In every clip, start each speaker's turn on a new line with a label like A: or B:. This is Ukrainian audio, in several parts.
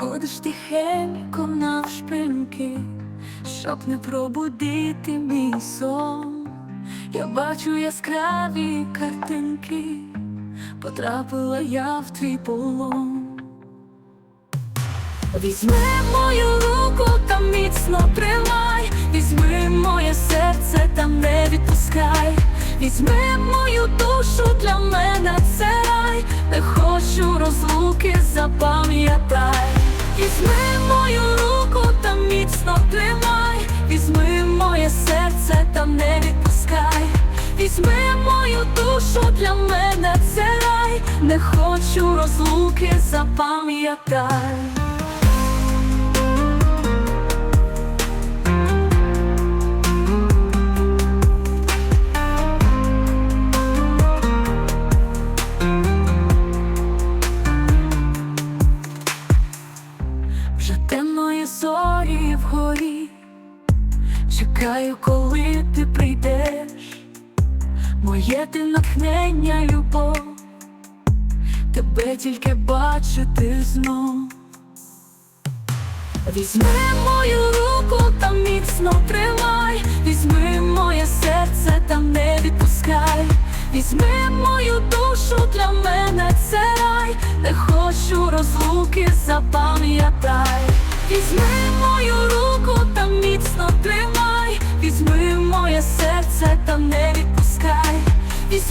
A: Ходиш тихенько навшпиньки, щоб не пробудити мій сон. Я бачу яскраві картинки, потрапила я в твій полон. Візьми мою руку та міцно тримай, візьми моє серце та не відпускай, візьми мою душу для мене це рай, не хочу розлуки, запам'ятай, візьми мою душу для мене це рай, не хочу розлуки, запам'ятай. Вже темної зорі вгорі, чекаю, коли ти прийдеш, моє ти натхнення, любов, тебе тільки бачити знов. Візьми мою руку та міцно тримай, візьми моє серце та не відпускай, візьми мою душу для мене це рай, не хочу розлуки, запам'ятай, візьми мою руку та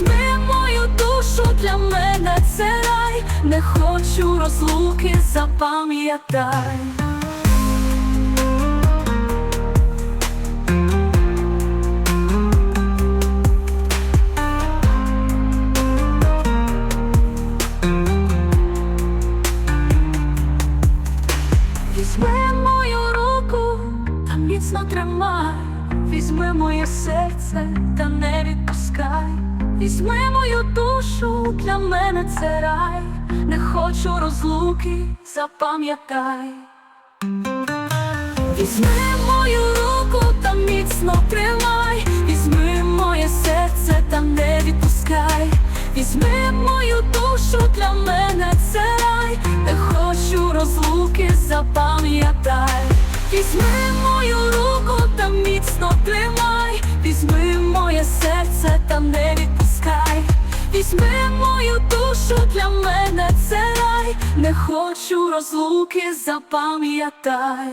A: візьми мою душу для мене це рай, не хочу розлуки, запам'ятай. Візьми мою руку та міцно тримай, візьми моє серце та не відпускай, візьми мою душу, для мене це рай, не хочу розлуки, запам'ятай. Візьми мою руку та міцно тримай, візьми моє серце та не відпускай, візьми мою душу, для мене це рай, не хочу розлуки, запам'ятай, візьми мою руку та міцно тримай, візьми моє серце та не відпускай, візьми мою душу, для мене це рай, не хочу розлуки, запам'ятай.